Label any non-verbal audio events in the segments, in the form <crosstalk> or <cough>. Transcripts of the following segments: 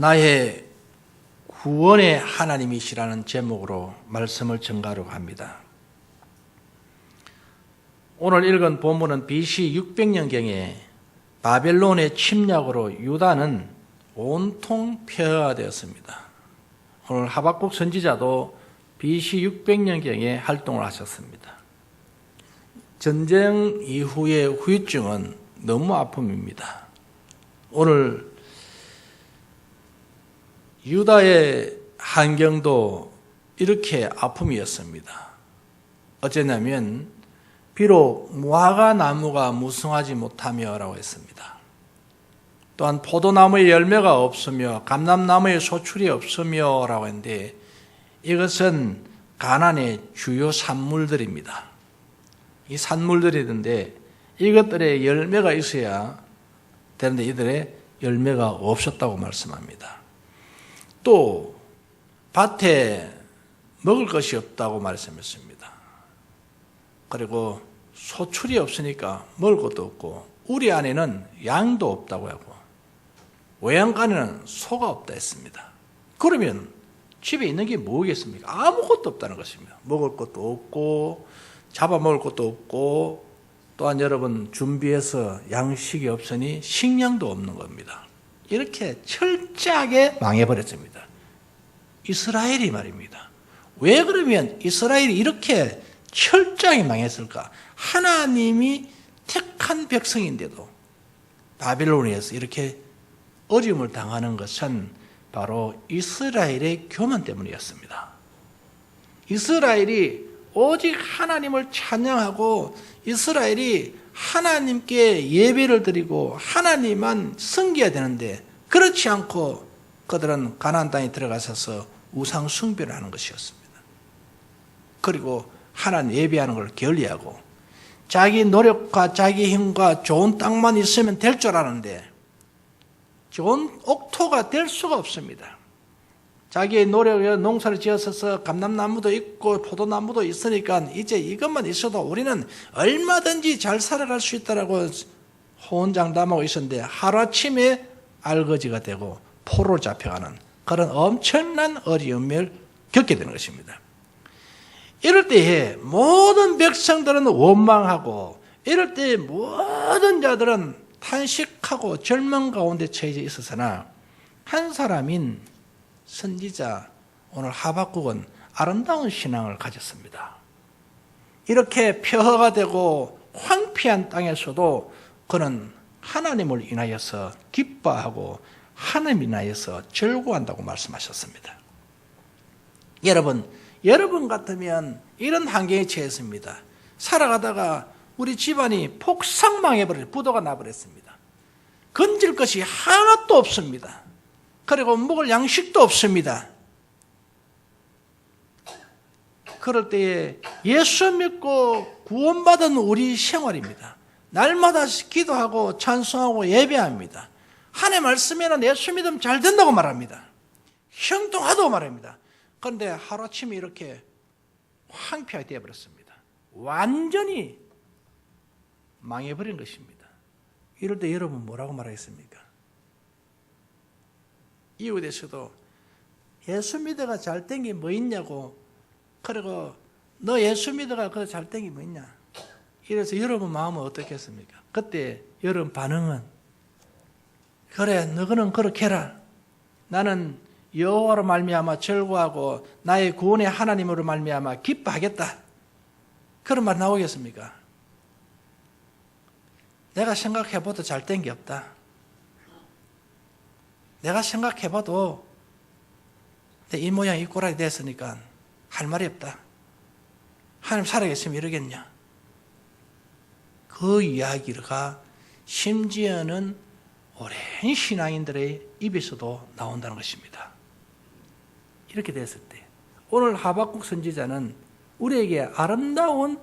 나의 구원의 하나님이시라는 제목으로 말씀을 전가하려고 합니다. 오늘 읽은 본문은 BC 600년경에 바벨론의 침략으로 유다는 온통 폐허가 되었습니다. 오늘 하박국 선지자도 BC 600년경에 활동을 하셨습니다. 전쟁 이후의 후유증은 너무 아픔입니다. 오늘 유다의 환경도 이렇게 아픔이었습니다. 어쩌냐면 비록 무화과 나무가 무성하지 못하며라고 했습니다. 또한 포도나무의 열매가 없으며 감람나무의 소출이 없으며라고 했는데 이것은 가난의 주요 산물들입니다. 이 산물들이던데 이것들의 열매가 있어야 되는데 이들의 열매가 없었다고 말씀합니다. 또 밭에 먹을 것이 없다고 말씀했습니다. 그리고 소출이 없으니까 먹을 것도 없고 우리 안에는 양도 없다고 하고 외양간에는 소가 없다 했습니다. 그러면 집에 있는 게 뭐겠습니까? 아무것도 없다는 것입니다. 먹을 것도 없고 잡아먹을 것도 없고 또한 여러분 준비해서 양식이 없으니 식량도 없는 겁니다. 이렇게 철저하게 망해버렸습니다. 이스라엘이 말입니다. 왜 그러면 이스라엘이 이렇게 철저하게 망했을까? 하나님이 택한 백성인데도 바빌론에서 이렇게 어려움을 당하는 것은 바로 이스라엘의 교만 때문이었습니다. 이스라엘이 오직 하나님을 찬양하고 이스라엘이 하나님께 예배를 드리고 하나님만 섬겨야 되는데 그렇지 않고 그들은 가나안 땅에 들어가셔서 우상 숭배를 하는 것이었습니다. 그리고 하나님 예배하는 걸 게을리하고 자기 노력과 자기 힘과 좋은 땅만 있으면 될 줄 아는데 좋은 옥토가 될 수가 없습니다. 자기의 노력에 농사를 지어서 감람나무도 있고 포도나무도 있으니까 이제 이것만 있어도 우리는 얼마든지 잘 살아갈 수 있다라고 호언장담하고 있었는데 하루아침에 알거지가 되고 포로 잡혀가는 그런 엄청난 어려움을 겪게 되는 것입니다. 이럴 때에 모든 백성들은 원망하고 이럴 때 모든 자들은 탄식하고 절망 가운데 처해져 있었으나 한 사람인 선지자 오늘 하박국은 아름다운 신앙을 가졌습니다. 이렇게 폐허가 되고 황폐한 땅에서도 그는 하나님을 인하여서 기뻐하고 하나님 인하여서 절구한다고 말씀하셨습니다. 여러분, 여러분 같으면 이런 환경에 처했습니다. 살아가다가 우리 집안이 폭삭망해버려 부도가 나버렸습니다. 건질 것이 하나도 없습니다. 그리고 먹을 양식도 없습니다. 그럴 때에 예수 믿고 구원받은 우리 생활입니다. 날마다 기도하고 찬송하고 예배합니다. 하나님 말씀에는 예수 믿으면 잘 된다고 말합니다. 형통하다고 말합니다. 그런데 하루아침에 이렇게 황폐하게 되어버렸습니다. 완전히 망해버린 것입니다. 이럴 때 여러분 뭐라고 말하겠습니까? 이웃에서도 예수 믿어가 잘된 게 뭐 있냐고. 그리고 너 예수 믿어가 잘된 게 뭐 있냐. 이래서 여러분 마음은 어떻겠습니까? 그때 여러분 반응은 그래 너는 그렇게 해라. 나는 여호와로 말미암아 절구하고 나의 구원의 하나님으로 말미암아 기뻐하겠다. 그런 말 나오겠습니까? 내가 생각해봐도 잘된 게 없다 내가 생각해봐도 이 모양 이 꼴이 됐으니까 할 말이 없다. 하나님 살아계시면 이러겠냐? 그 이야기가 심지어는 오랜 신앙인들의 입에서도 나온다는 것입니다. 이렇게 됐을 때 오늘 하박국 선지자는 우리에게 아름다운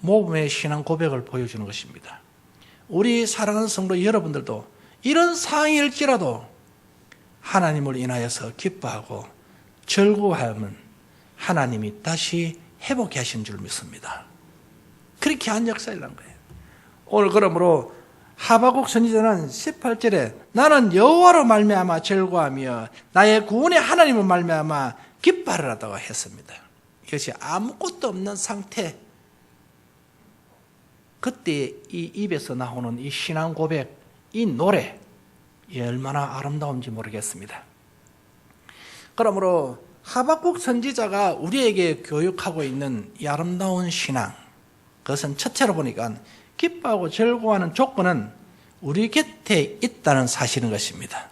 모범의 신앙 고백을 보여주는 것입니다. 우리 사랑하는 성도 여러분들도 이런 상황일지라도 하나님을 인하여서 기뻐하고 절구하면 하나님이 다시 회복해 하신 줄 믿습니다. 그렇게 한 역사라는 거예요. 오늘 그러므로 하바국 선지자는 18절에 나는 여호와로 말미암아 절구하며 나의 구원의 하나님을 말미암아 기뻐하라고 했습니다. 이것이 아무것도 없는 상태. 그때 이 입에서 나오는 이 신앙 고백, 이 노래, 이 얼마나 아름다운지 모르겠습니다. 그러므로 하박국 선지자가 우리에게 교육하고 있는 이 아름다운 신앙, 그것은 첫째로 보니까 기뻐하고 즐거워하는 조건은 우리 곁에 있다는 사실인 것입니다.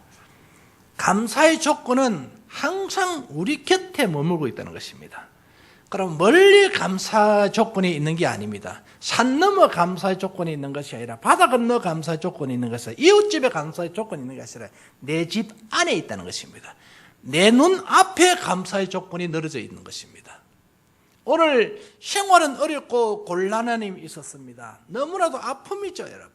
감사의 조건은 항상 우리 곁에 머물고 있다는 것입니다. 그럼 멀리 감사 조건이 있는 게 아닙니다. 산 넘어 감사의 조건이 있는 것이 아니라 바다 건너 감사의 조건이 있는 것은 이웃집에 감사의 조건이 있는 것이 아니라 내 집 안에 있다는 것입니다. 내 눈 앞에 감사의 조건이 늘어져 있는 것입니다. 오늘 생활은 어렵고 곤란함이 있었습니다. 너무나도 아픔이죠, 여러분.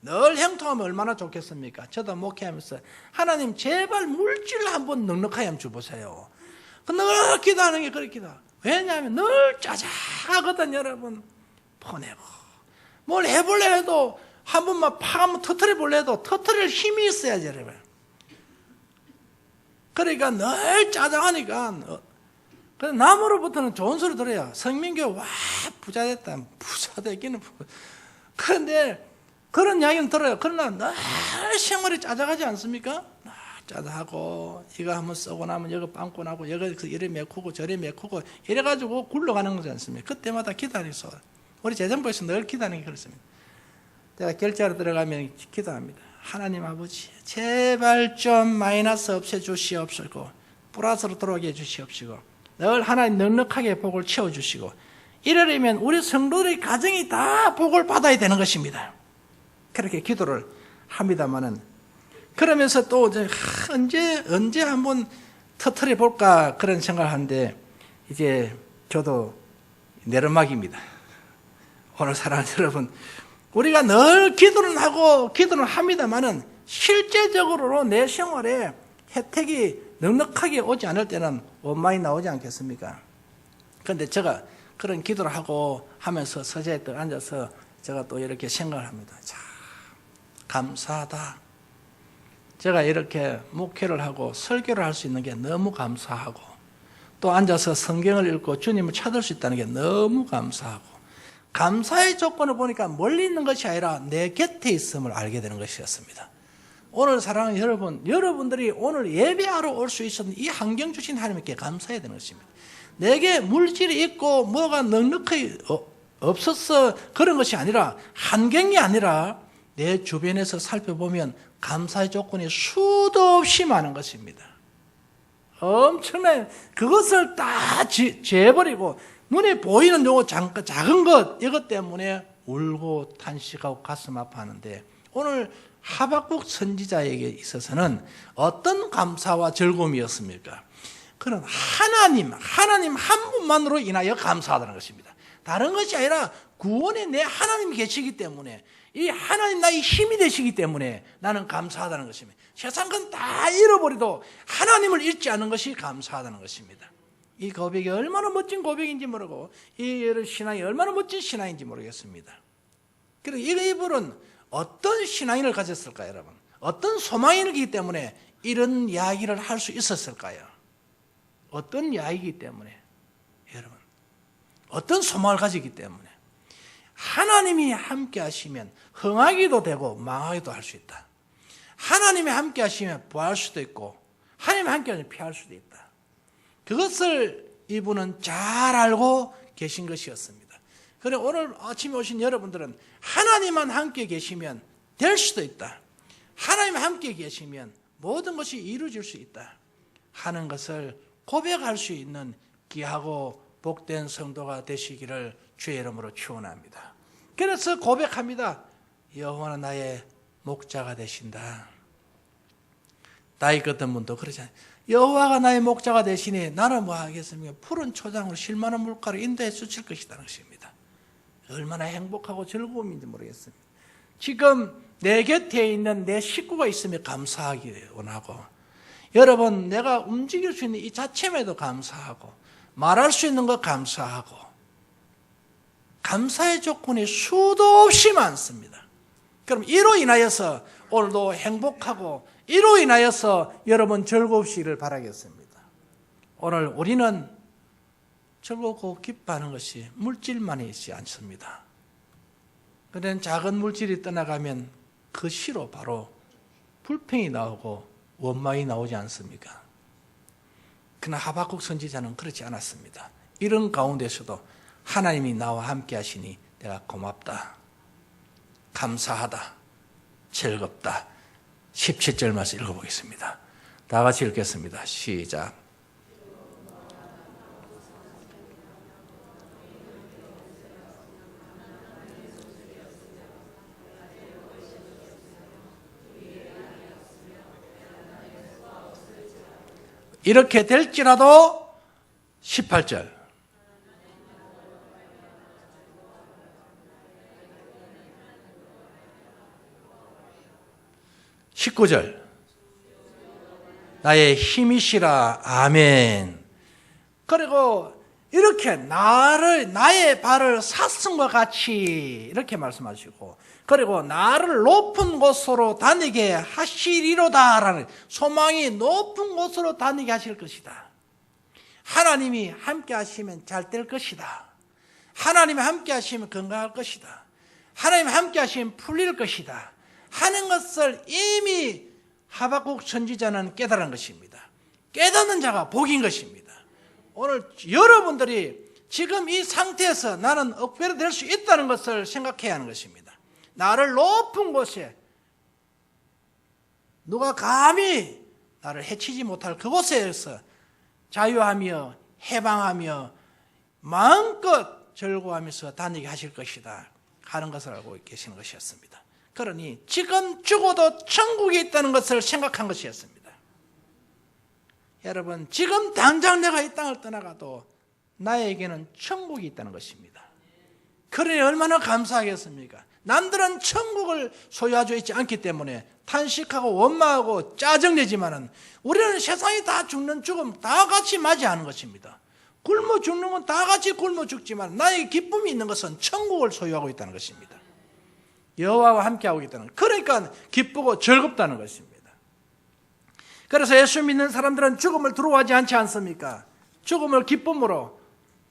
늘 행통하면 얼마나 좋겠습니까? 저도 목회하면서 하나님 제발 물질 한번 넉넉하게 한번 주보세요. 늘 기도하는 게 그렇기다. 왜냐하면 늘 짜잘하거든, 여러분. 보내고. 뭘 해볼래 해도 한 번만 팍 한번 터트려 볼래 해도 터트릴 힘이 있어야지, 여러분. 그러니까 늘 짜장하니까 어, 그래서 남으로부터는 좋은 소리 들어요. 성민교 와 부자 됐다. 부자 되기는 부... 그런데 그런 이야기는 들어요. 그러나 늘 생활이 짜장하지 않습니까? 짜다하고 이거 한번 쓰고 나면 여기 빵꾸 나고 여기 그 이래 메꾸고 저래 메꾸고 이래 가지고 굴러가는 거지 않습니까? 그때마다 기다리소. 우리 재정부에서 늘 기다리는 게 그렇습니다. 제가 결제하러 들어가면 기도합니다. 하나님 아버지 제발 좀 마이너스 없애 주시옵시고 플러스로 들어오게 해 주시옵시고 늘 하나님 넉넉하게 복을 채워 주시고 이러려면 우리 성도들의 가정이 다 복을 받아야 되는 것입니다. 그렇게 기도를 합니다만은 그러면서 또 이제 언제 언제 한번 터트려 볼까 그런 생각을 하는데 이제 저도 내르막입니다. 오늘 사랑하는 <laughs> 여러분 우리가 늘 기도는 하고 기도는 합니다만은 실제적으로 내 생활에 혜택이 넉넉하게 오지 않을 때는 원만히 나오지 않겠습니까? 그런데 제가 그런 기도를 하고 하면서 서재에 또 앉아서 제가 또 이렇게 생각을 합니다. 자, 감사하다. 제가 이렇게 목회를 하고 설교를 할 수 있는 게 너무 감사하고 또 앉아서 성경을 읽고 주님을 찾을 수 있다는 게 너무 감사하고 감사의 조건을 보니까 멀리 있는 것이 아니라 내 곁에 있음을 알게 되는 것이었습니다. 오늘 사랑하는 여러분, 여러분들이 오늘 예배하러 올 수 있었던 이 환경 주신 하나님께 감사해야 되는 것입니다. 내게 물질이 있고 뭐가 넉넉히 어, 없었어 그런 것이 아니라 환경이 아니라 내 주변에서 살펴보면 감사의 조건이 수도 없이 많은 것입니다. 엄청난 그것을 다 재버리고 눈에 보이는 요거 작은 것 이것 때문에 울고 탄식하고 가슴 아파하는데 오늘 하박국 선지자에게 있어서는 어떤 감사와 즐거움이었습니까? 그는 하나님, 하나님 한 분만으로 인하여 감사하다는 것입니다. 다른 것이 아니라 구원에 내 하나님이 계시기 때문에 이 하나님 나의 힘이 되시기 때문에 나는 감사하다는 것입니다. 세상 건 다 잃어버려도 하나님을 잃지 않은 것이 감사하다는 것입니다. 이 고백이 얼마나 멋진 고백인지 모르고 이 신앙이 얼마나 멋진 신앙인지 모르겠습니다. 그리고 이분은 어떤 신앙인을 가졌을까요, 여러분? 어떤 소망이기 때문에 이런 이야기를 할 수 있었을까요? 어떤 이야기이기 때문에 여러분 어떤 소망을 가지기 때문에 하나님이 함께 하시면 흥하기도 되고 망하기도 할 수 있다. 하나님이 함께 하시면 부할 수도 있고 하나님이 함께 하시면 피할 수도 있다. 그것을 이분은 잘 알고 계신 것이었습니다. 그래 오늘 아침에 오신 여러분들은 하나님만 함께 계시면 될 수도 있다. 하나님 함께 계시면 모든 것이 이루어질 수 있다. 하는 것을 고백할 수 있는 귀하고 복된 성도가 되시기를 주의 이름으로 축원합니다. 그래서 고백합니다. 여호와는 나의 목자가 되신다. 다윗 같은 분도 그러잖아요. 여호와가 나의 목자가 되시니 나는 뭐 하겠습니까? 푸른 초장으로 실만한 물가를 인도해 주실 것이라는 것입니다. 얼마나 행복하고 즐거움인지 모르겠습니다. 지금 내 곁에 있는 내 식구가 있으면 감사하기 원하고 여러분 내가 움직일 수 있는 이 자체에도 감사하고 말할 수 있는 것 감사하고 감사의 조건이 수도 없이 많습니다. 그럼 이로 인하여서 오늘도 행복하고 이로 인하여서 여러분 즐거우시기를 바라겠습니다. 오늘 우리는 즐겁고 기뻐하는 것이 물질만이 있지 않습니다. 그런 작은 물질이 떠나가면 그 시로 바로 불평이 나오고 원망이 나오지 않습니까? 그러나 하박국 선지자는 그렇지 않았습니다. 이런 가운데서도 하나님이 나와 함께 하시니 내가 고맙다. 감사하다. 즐겁다. 17절 말씀 읽어보겠습니다. 다 같이 읽겠습니다. 시작. 이렇게 될지라도 18절. 19절. 나의 힘이시라. 아멘. 그리고 이렇게 나를, 나의 발을 사슴과 같이 이렇게 말씀하시고, 그리고 나를 높은 곳으로 다니게 하시리로다라는 소망이 높은 곳으로 다니게 하실 것이다. 하나님이 함께 하시면 잘 될 것이다. 하나님이 함께 하시면 건강할 것이다. 하나님이 함께 하시면 풀릴 것이다. 하는 것을 이미 하박국 선지자는 깨달은 것입니다. 깨닫는 자가 복인 것입니다. 오늘 여러분들이 지금 이 상태에서 나는 억배로 될 수 있다는 것을 생각해야 하는 것입니다. 나를 높은 곳에 누가 감히 나를 해치지 못할 그곳에서 자유하며 해방하며 마음껏 즐거워하면서 다니게 하실 것이다 하는 것을 알고 계시는 것이었습니다. 그러니 지금 죽어도 천국이 있다는 것을 생각한 것이었습니다. 여러분, 지금 당장 내가 이 땅을 떠나가도 나에게는 천국이 있다는 것입니다. 그러니 얼마나 감사하겠습니까? 남들은 천국을 소유하고 있지 않기 때문에 탄식하고 원망하고 짜증내지만은 우리는 세상이 다 죽는 죽음 다 같이 맞이하는 것입니다. 굶어 죽는 건 다 같이 굶어 죽지만 나의 기쁨이 있는 것은 천국을 소유하고 있다는 것입니다. 여호와와 함께하고 있다는 그러니까 기쁘고 즐겁다는 것입니다. 그래서 예수 믿는 사람들은 죽음을 두려워하지 않지 않습니까? 죽음을 기쁨으로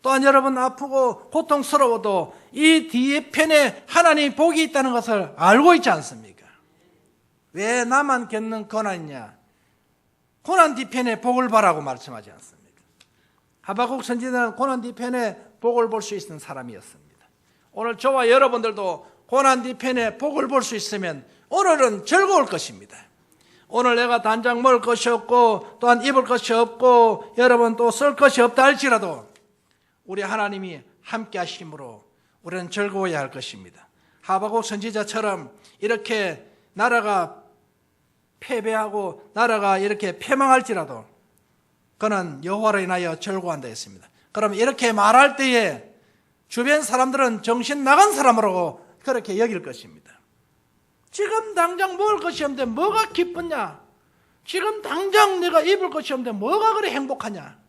또한 여러분 아프고 고통스러워도 이 뒤에 편에 하나님 복이 있다는 것을 알고 있지 않습니까? 왜 나만 겪는 고난이냐? 고난 뒤편에 복을 바라고 말씀하지 않습니까? 하박국 선지자는 고난 뒤편에 복을 볼 수 있는 사람이었습니다. 오늘 저와 여러분들도 고난 뒤편에 복을 볼 수 있으면 오늘은 즐거울 것입니다. 오늘 내가 단장 먹을 것이 없고 또한 입을 것이 없고 여러분 또 쓸 것이 없다 할지라도 우리 하나님이 함께 하심으로 우리는 즐거워야 할 것입니다. 하박국 선지자처럼 이렇게 나라가 패배하고 나라가 이렇게 패망할지라도 그는 여호와로 인하여 즐거워한다 했습니다. 그럼 이렇게 말할 때에 주변 사람들은 정신 나간 사람으로 그렇게 여길 것입니다. 지금 당장 먹을 것이 없는데 뭐가 기쁘냐? 지금 당장 내가 입을 것이 없는데 뭐가 그래 행복하냐?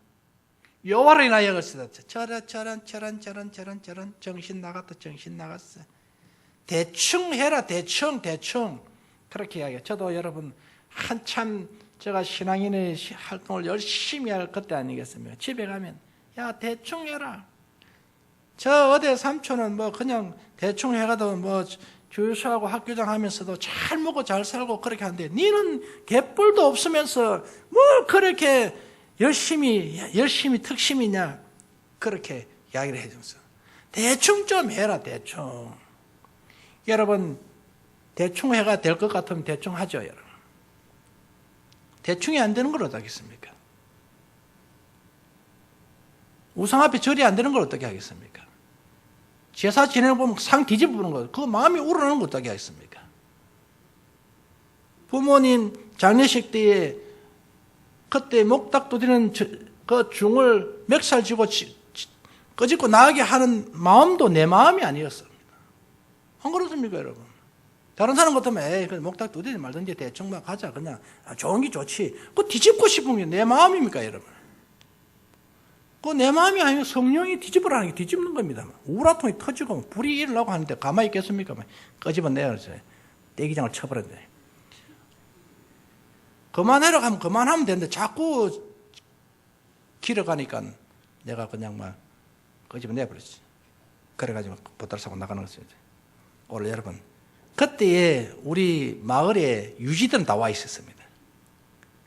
여호와로 인하여 것이다. 저런 저런 저런 저런 저런 저런 정신 나갔다 정신 나갔어. 대충 해라 대충 대충 그렇게 이야기해요. 저도 여러분 한참 제가 신앙인의 활동을 열심히 할 그때 아니겠습니까? 집에 가면 야 대충 해라. 저 어디 삼촌은 뭐 그냥 대충 해가도 뭐 교수하고 학교장 하면서도 잘 먹고 잘 살고 그렇게 하는데 니는 개뿔도 없으면서 뭐 그렇게 열심히 열심히 특심이냐? 그렇게 이야기를 해주면서. 대충 좀 해라 대충. 여러분 대충 해가 될 것 같으면 대충 하죠 여러분. 대충이 안 되는 걸 어떻게 하겠습니까? 우상 앞에 절이 안 되는 걸 어떻게 하겠습니까 제사 지내는 보면 상 뒤집어보는 거, 그 마음이 우러나는 거 어떻게 하겠습니까? 부모님 장례식 때에 그때 목닥 두드리는 그 중을 멱살 쥐고 꺼짓고 나가게 하는 마음도 내 마음이 아니었습니다. 안 그렇습니까, 여러분? 다른 사람 같으면, 에이, 그 목닥 두드리지 말든지 대충 막 가자. 그냥, 아, 좋은 게 좋지. 그 뒤집고 싶은 게 내 마음입니까, 여러분? 그 내 마음이 아니고 성령이 뒤집으라는 게 뒤집는 겁니다. 우라통이 터지고 불이 일어나고 하는데 가만히 있겠습니까? 끄집어내야지. 떼기장을 쳐버렸네. 그만해라 하면 그만하면 되는데 자꾸 길어가니까 내가 그냥 막 거집어 내버렸지. 그래가지고 보따리 사고 나가는 거죠. 오늘 여러분 그때에 우리 마을에 유지들은 다 와 있었습니다.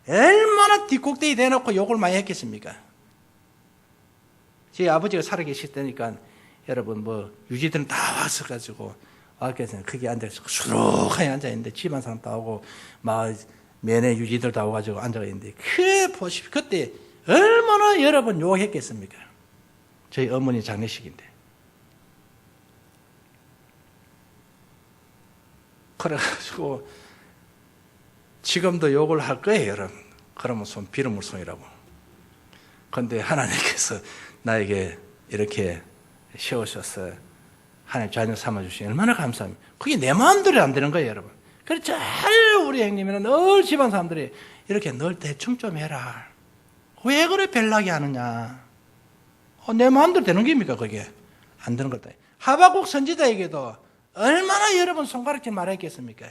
얼마나 뒷꼭대기 대놓고 욕을 많이 했겠습니까? 제 아버지가 살아계실 때니까 여러분 뭐 유지들은 다 왔어가지고 와서 크게 앉아서 수룩하게 앉아 있는데 집안 사람 다 오고 막 면회 유지들 다 와가지고 앉아 있는데 그 보십시오. 그때 얼마나 여러분 욕했겠습니까? 저희 어머니 장례식인데. 그래가지고 지금도 욕을 할 거예요, 여러분. 그러면 손 비름물송이라고. 근데 하나님께서 나에게 이렇게 세우셔서 하나님 자녀 삼아주시니 얼마나 감사합니다. 그게 내 마음대로 안 되는 거예요, 여러분. 그래서 잘 우리 형님이나 늘 집안 사람들이 이렇게 늘 대충 좀 해라. 왜 그래 별나게 하느냐. 어, 내 마음대로 되는 겁니까, 그게? 안 되는 거다. 하박국 선지자에게도 얼마나 여러분 손가락질 말했겠습니까?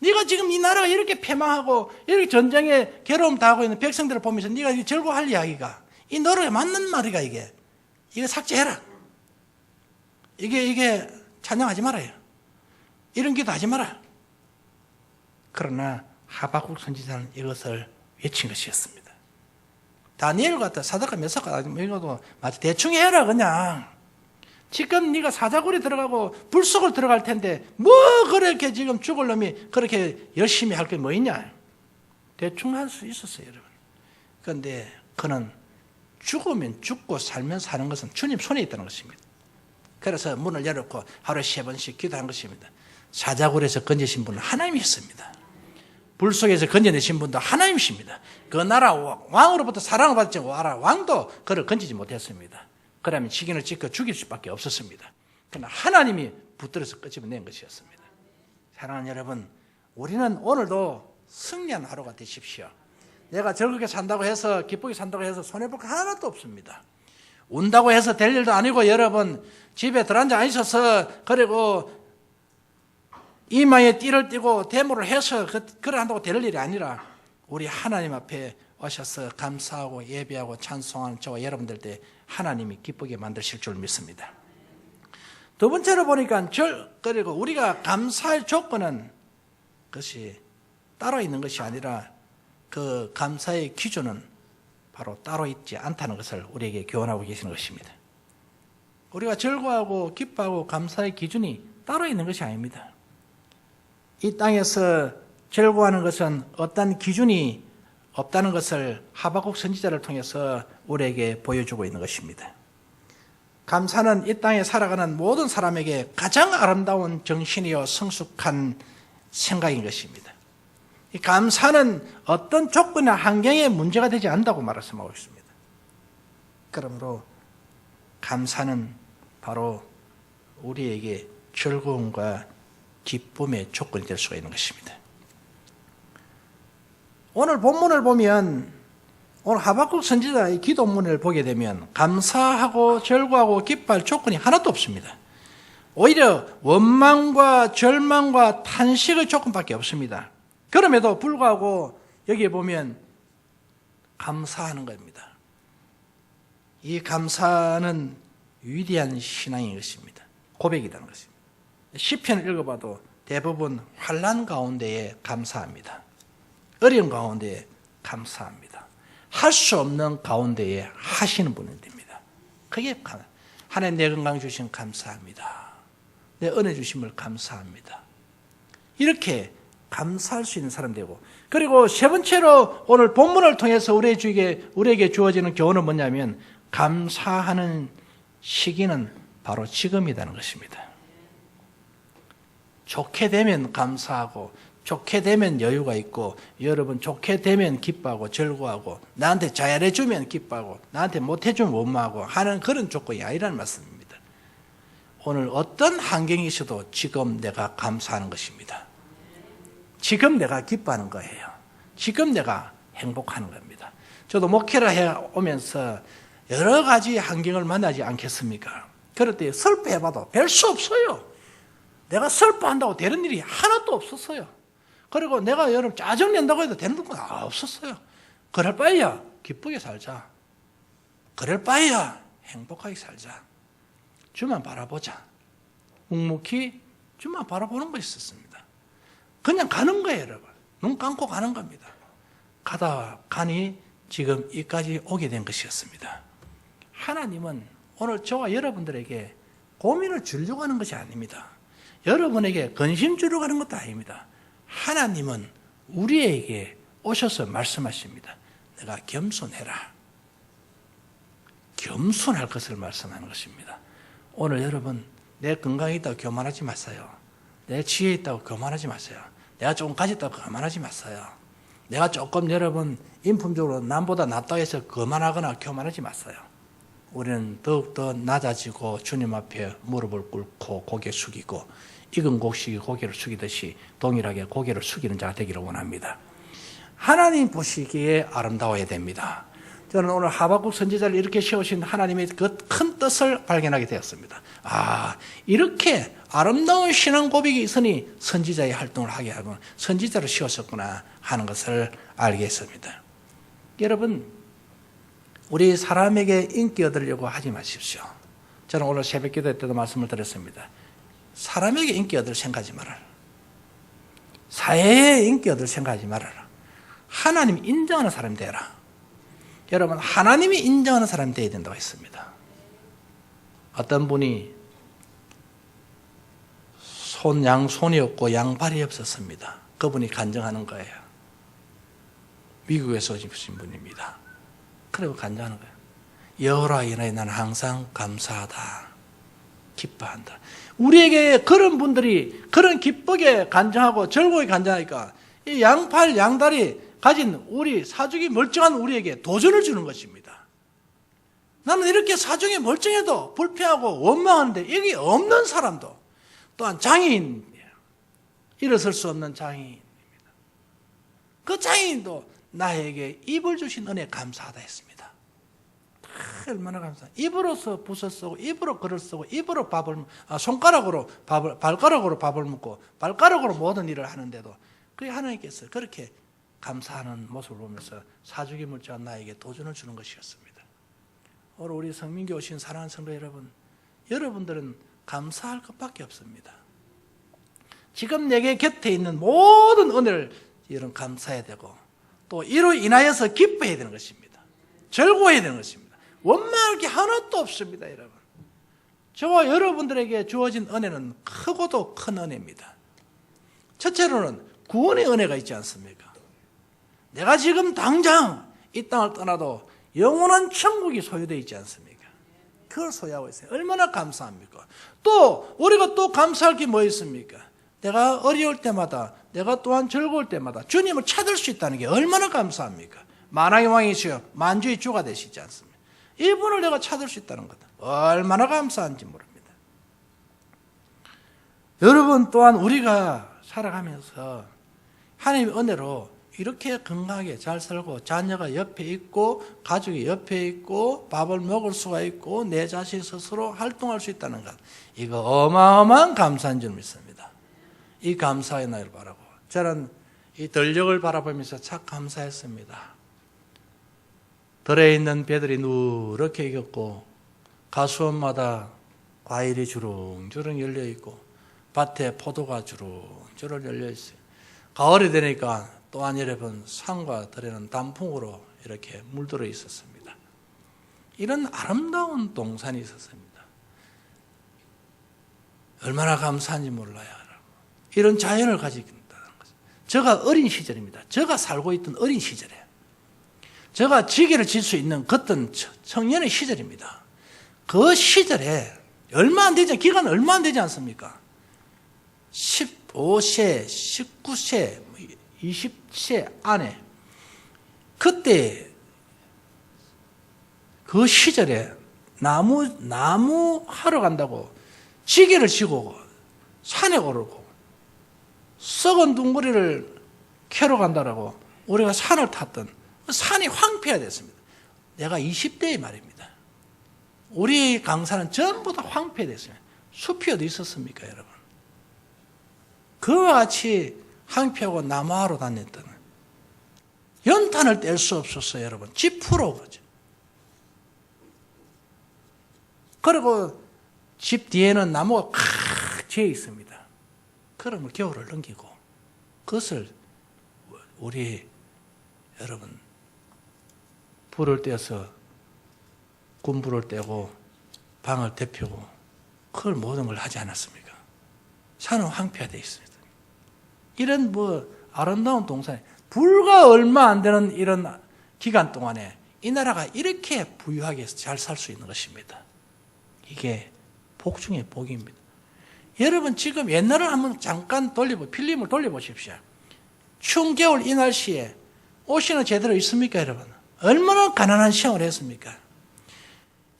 네가 지금 이 나라가 이렇게 패망하고 이렇게 전쟁에 괴로움 당하고 있는 백성들을 보면서 네가 절구할 이야기가 이 노래에 맞는 말이가 이게 이거 삭제해라. 이게 이게 찬양하지 말아요. 이런 기도 하지 마라. 그러나 하박국 선지자는 이것을 외친 것이었습니다. 다니엘 같다 사다가 메사가 이것도 마치 대충 해라 그냥. 지금 네가 사자굴에 들어가고 불속을 들어갈 텐데 뭐 그렇게 지금 죽을 놈이 그렇게 열심히 할 게 뭐 있냐? 대충 할 수 있었어요, 여러분. 그런데 그는 죽으면 죽고 살면 사는 것은 주님 손에 있다는 것입니다. 그래서 문을 열었고 하루에 세 번씩 기도한 것입니다. 사자굴에서 건지신 분은 하나님이었습니다. 불 속에서 건져내신 분도 하나님이십니다. 그 나라 왕으로부터 사랑을 받지 와라 왕도 그를 건지지 못했습니다. 그러면 직인을 찍어 죽일 수밖에 없었습니다. 그러나 하나님이 붙들어서 끄집어낸 것이었습니다. 사랑하는 여러분, 우리는 오늘도 승리한 하루가 되십시오. 내가 즐겁게 산다고 해서 기쁘게 산다고 해서 손해볼 거 하나도 없습니다. 운다고 해서 될 일도 아니고 여러분 집에 들어앉아 있어서 그리고 이마에 띠를 띠고 데모를 해서 그, 그래 한다고 될 일이 아니라 우리 하나님 앞에 오셔서 감사하고 예배하고 찬송하는 저와 여러분들 때 하나님이 기쁘게 만드실 줄 믿습니다. 두 번째로 보니까 절 그리고 우리가 감사할 조건은 그것이 따로 있는 것이 아니라 그 감사의 기준은 바로 따로 있지 않다는 것을 우리에게 교훈하고 계시는 것입니다. 우리가 즐거워하고 기뻐하고 감사의 기준이 따로 있는 것이 아닙니다. 이 땅에서 즐거워하는 것은 어떤 기준이 없다는 것을 하박국 선지자를 통해서 우리에게 보여주고 있는 것입니다. 감사는 이 땅에 살아가는 모든 사람에게 가장 아름다운 정신이요 성숙한 생각인 것입니다. 이 감사는 어떤 조건이나 환경에 문제가 되지 않는다고 말씀하고 있습니다. 그러므로 감사는 바로 우리에게 즐거움과 기쁨의 조건이 될 수가 있는 것입니다. 오늘 본문을 보면 오늘 하박국 선지자의 기도문을 보게 되면 감사하고 절구하고 기뻐할 조건이 하나도 없습니다. 오히려 원망과 절망과 탄식의 조건밖에 없습니다. 그럼에도 불구하고 여기에 보면 감사하는 겁니다. 이 감사는 위대한 신앙인 것입니다. 고백이라는 것입니다. 시편을 읽어봐도 대부분 환란 가운데에 감사합니다. 어려운 가운데에 감사합니다. 할 수 없는 가운데에 하시는 분이 됩니다. 그게 하나님 내 건강 주신 감사합니다. 내 은혜 주심을 감사합니다. 이렇게 감사할 수 있는 사람 되고 그리고 세 번째로 오늘 본문을 통해서 우리 에게 우리에게 주어지는 교훈은 뭐냐면 감사하는 시기는 바로 지금이라는 것입니다. 좋게 되면 감사하고 좋게 되면 여유가 있고 여러분 좋게 되면 기뻐하고 즐거워하고 나한테 잘해 주면 기뻐하고 나한테 못해 주면 원망하고 하는 그런 조건이 아니라는 말씀입니다. 오늘 어떤 환경이 있어도 지금 내가 감사하는 것입니다. 지금 내가 기뻐하는 거예요. 지금 내가 행복하는 겁니다. 저도 목회를 해 오면서 여러 가지 환경을 만나지 않겠습니까? 그럴 때 설배해봐도 별 수 없어요. 내가 슬퍼한다고 되는 일이 하나도 없었어요. 그리고 내가 여러분 짜증낸다고 해도 되는 건 없었어요. 그럴 바에야 기쁘게 살자. 그럴 바에야 행복하게 살자. 주만 바라보자. 묵묵히 주만 바라보는 것이었습니다. 그냥 가는 거예요, 여러분. 눈 감고 가는 겁니다. 가다 가니 지금 이까지 오게 된 것이었습니다. 하나님은 오늘 저와 여러분들에게 고민을 주려고 하는 것이 아닙니다. 여러분에게 근심 주려고 하는 것도 아닙니다. 하나님은 우리에게 오셔서 말씀하십니다. 내가 겸손해라. 겸손할 것을 말씀하는 것입니다. 오늘 여러분, 내 건강이 있다고 교만하지 마세요. 내 지혜 있다고 교만하지 마세요. 내가 조금 가졌다고 교만하지 마세요. 내가 조금 여러분 인품적으로 남보다 낫다고 해서 거만하거나 교만하지 마세요. 우리는 더욱더 낮아지고 주님 앞에 무릎을 꿇고 고개 숙이고 익은 곡식이 고개를 숙이듯이 동일하게 고개를 숙이는 자가 되기를 원합니다. 하나님 보시기에 아름다워야 됩니다. 저는 오늘 하박국 선지자를 이렇게 세우신 하나님의 그 큰 뜻을 발견하게 되었습니다. 아, 이렇게 아름다운 신앙 고백이 있으니 선지자의 활동을 하게 하고 선지자를 세웠었구나 하는 것을 알게 했습니다. 여러분, 우리 사람에게 인기 얻으려고 하지 마십시오. 저는 오늘 새벽 기도 때도 말씀을 드렸습니다. 사람에게 인기 얻을 생각하지 말아라. 사회에 인기 얻을 생각하지 말아라. 하나님 인정하는 사람이 되라. 여러분, 하나님이 인정하는 사람이 되어야 된다고 했습니다. 어떤 분이 손, 양손이 없고 양발이 없었습니다. 그분이 간증하는 거예요. 미국에서 오신 분입니다. 그리고 간증하는 거예요. 여호라 인하여 나는 항상 감사하다. 기뻐한다. 우리에게 그런 분들이 그런 기쁘게 간증하고 즐거이 간증하니까 이 양팔, 양다리 가진 우리 사족이 멀쩡한 우리에게 도전을 주는 것입니다. 나는 이렇게 사정이 멀쩡해도 불평하고 원망하는데 여기 없는 사람도 또한 장애인이에요. 일어설 수 없는 장애인입니다. 그 장애인도 나에게 입을 주신 은혜 감사하다 했습니다. 얼마나 감사. 입으로서 붓을 쓰고 입으로 글을 쓰고 입으로 밥을 아, 손가락으로 밥을 발가락으로 밥을 먹고 발가락으로 모든 일을 하는데도 그 하나님께서 그렇게 감사하는 모습을 보면서 사주기 물자한 나에게 도전을 주는 것이었습니다. 오늘 우리 성민교 오신 사랑하는 성도 여러분, 여러분들은 감사할 것밖에 없습니다. 지금 내게 곁에 있는 모든 은혜를 이런 감사해야 되고 또 이로 인하여서 기뻐해야 되는 것입니다. 즐거워해야 되는 것입니다. 원망할 게 하나도 없습니다, 여러분. 저와 여러분들에게 주어진 은혜는 크고도 큰 은혜입니다. 첫째로는 구원의 은혜가 있지 않습니까? 내가 지금 당장 이 땅을 떠나도 영원한 천국이 소유되어 있지 않습니까? 그걸 소유하고 있어요. 얼마나 감사합니까? 또 우리가 또 감사할 게 뭐 있습니까? 내가 어려울 때마다 내가 또한 즐거울 때마다 주님을 찾을 수 있다는 게 얼마나 감사합니까? 만왕의 왕이시여 만주의 주가 되시지 않습니까? 이분을 내가 찾을 수 있다는 것 얼마나 감사한지 모릅니다. 여러분 또한 우리가 살아가면서 하나님의 은혜로 이렇게 건강하게 잘 살고 자녀가 옆에 있고 가족이 옆에 있고 밥을 먹을 수가 있고 내 자신 스스로 활동할 수 있다는 것 이거 어마어마한 감사인 줄 믿습니다. 이 감사의 날을 바라고 저는 이 들녘을 바라보면서 참 감사했습니다. 들에 있는 배들이 누렇게 익었고 가수원마다 과일이 주렁주렁 열려 있고 밭에 포도가 주렁주렁 열려 있어요. 가을이 되니까 또한 여러분 산과 들에는 단풍으로 이렇게 물들어 있었습니다. 이런 아름다운 동산이 있었습니다. 얼마나 감사한지 몰라요. 이런 자연을 있다는 것입니다. 제가 어린 시절입니다. 제가 살고 있던 어린 시절에 제가 지게를 질 수 있는 그떤 청년의 시절입니다. 그 시절에 얼마 안 되지, 기간 얼마 안 되지 않습니까? 15세, 19세, 20 세 안에 그때 그 시절에 나무 나무 하러 간다고 지게를 지고 산에 오르고 썩은 둥그리를 캐러 간다라고 우리가 산을 탔던 산이 황폐화 됐습니다. 내가 20대의 말입니다. 우리 강산은 전부 다 황폐됐어요. 숲이 어디 있었습니까, 여러분? 그와 같이 항피하고 남하로 다녔던 연탄을 뗄 수 없었어요, 여러분. 지프로 보죠. 그리고 집 뒤에는 나무가 칵 지어 있습니다. 그러면 겨울을 넘기고 그것을 우리 여러분 불을 떼서 군불을 떼고 방을 데피고 그걸 모든 걸 하지 않았습니까? 산은 황폐화되어 있습니다. 이런 뭐 아름다운 동산에 불과 얼마 안 되는 이런 기간 동안에 이 나라가 이렇게 부유하게 잘 살 수 있는 것입니다. 이게 복 중의 복입니다. 여러분 지금 옛날을 한번 잠깐 돌려보 필름을 돌려보십시오. 추운 겨울 이 날씨에 옷이는 제대로 있습니까, 여러분? 얼마나 가난한 시험을 했습니까?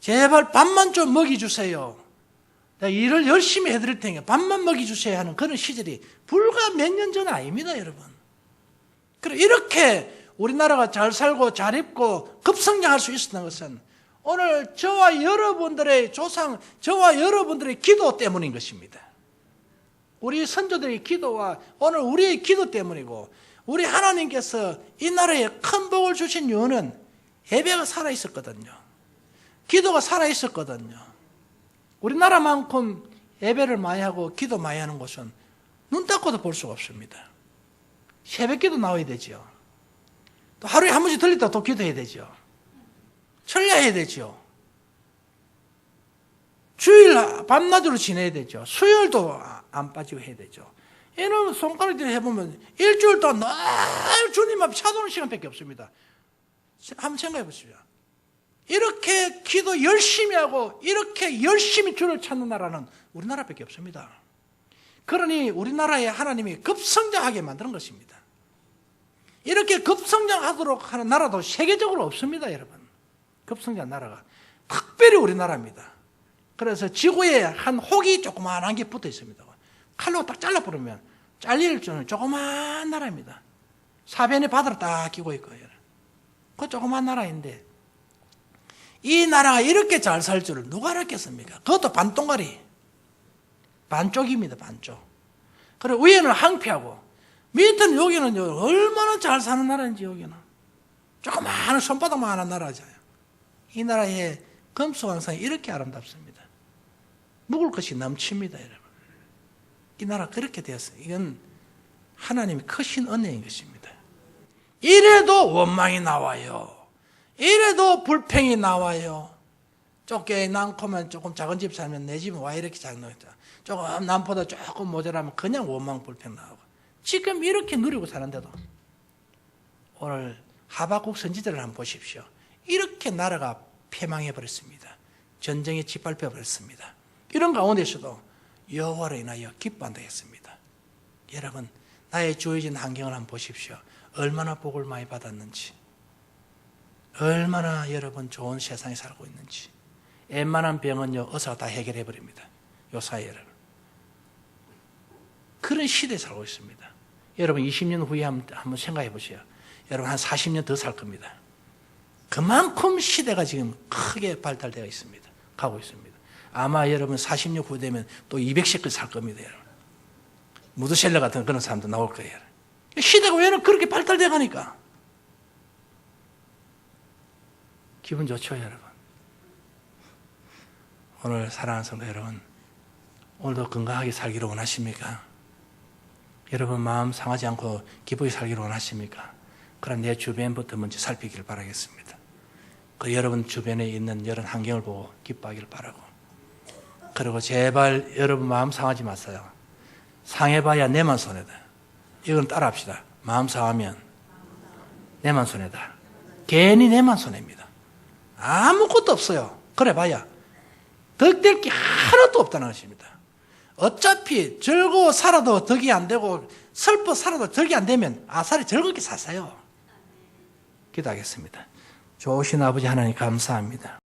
제발 밥만 좀 먹여주세요. 일을 열심히 해드릴 테니까 밥만 먹여주세요 하는 그런 시절이 불과 몇 년 전 아닙니다, 여러분. 그래 이렇게 우리나라가 잘 살고 잘 입고 급성장할 수 있었던 것은 오늘 저와 여러분들의 조상, 저와 여러분들의 기도 때문인 것입니다. 우리 선조들의 기도와 오늘 우리의 기도 때문이고 우리 하나님께서 이 나라에 큰 복을 주신 이유는 예배가 살아 있었거든요. 기도가 살아 있었거든요. 우리나라만큼 예배를 많이 하고 기도 많이 하는 곳은 눈 닦고도 볼 수가 없습니다. 새벽 기도 나와야 되죠. 또 하루에 한 번씩 들렸다 또 기도해야 되죠. 철야해야 되죠. 주일 밤낮으로 지내야 되죠. 수요일도 안 빠지고 해야 되죠. 얘는 손가락질 해보면 일주일 동안 늘 주님 앞에 찾아오는 시간밖에 없습니다. 한번 생각해 보십시오. 이렇게 기도 열심히 하고 이렇게 열심히 주를 찾는 나라는 우리나라밖에 없습니다. 그러니 우리나라에 하나님이 급성장하게 만드는 것입니다. 이렇게 급성장하도록 하는 나라도 세계적으로 없습니다, 여러분. 급성장 나라가. 특별히 우리나라입니다. 그래서 지구에 한 혹이 조그마한 게 붙어 있습니다. 칼로 딱 잘라버리면 잘릴 줄은 조그마한 나라입니다. 사변의 바다를 딱 끼고 있고요. 그 조그마한 나라인데 이 나라가 이렇게 잘 살 줄을 누가 알았겠습니까? 그것도 반동가리. 반쪽입니다, 반쪽. 그리고 위에는 항피하고 밑에는 여기는 얼마나 잘 사는 나라인지 여기는. 조그마한 손바닥만한 나라잖아요. 이 나라의 금수강산이 이렇게 아름답습니다. 묵을 것이 넘칩니다, 여러분. 이 나라 그렇게 되었어요. 이건 하나님이 크신 은혜인 것입니다. 이래도 원망이 나와요. 이래도 불평이 나와요. 좁게 난코면 조금 작은 집 살면 내 집은 와 이렇게 작은 거죠. 조금 남보다 조금 모자라면 그냥 원망 불평 나오고. 지금 이렇게 누리고 사는데도 오늘 하박국 선지자를 한번 보십시오. 이렇게 나라가 패망해 버렸습니다. 전쟁에 짓밟혀 버렸습니다. 이런 가운데서도 여호와로 인하여 기뻐한다 했습니다. 여러분 나의 주어진 환경을 한번 보십시오. 얼마나 복을 많이 받았는지 얼마나 여러분 좋은 세상에 살고 있는지 웬만한 병은요 의사가 다 해결해 버립니다. 요 사이 여러분 그런 시대에 살고 있습니다. 여러분 20년 후에 한번 생각해 보세요. 여러분 한 40년 더 살 겁니다. 그만큼 시대가 지금 크게 발달되어 있습니다. 가고 있습니다. 아마 여러분 40년 후 되면 또 200세까지 살 겁니다. 여러분. 무드셀러 같은 그런 사람도 나올 거예요. 시대가 왜는 그렇게 발달돼 가니까. 기분 좋죠, 여러분? 오늘 사랑하는 성도 여러분, 오늘도 건강하게 살기를 원하십니까? 여러분 마음 상하지 않고 기쁘게 살기를 원하십니까? 그럼 내 주변부터 먼저 살피기를 바라겠습니다. 그 여러분 주변에 있는 이런 환경을 보고 기뻐하기를 바라고 그리고 제발 여러분 마음 상하지 마세요. 상해봐야 내만 손해다. 이건 따라합시다. 마음 상하면 내만 손해다. 괜히 내만 손해입니다. 아무것도 없어요. 그래 봐야 덕될 게 하나도 없다는 것입니다. 어차피 즐거워 살아도 덕이 안 되고 슬퍼 살아도 덕이 안 되면 아사리 즐겁게 사세요. 기도하겠습니다. 좋으신 아버지 하나님 감사합니다.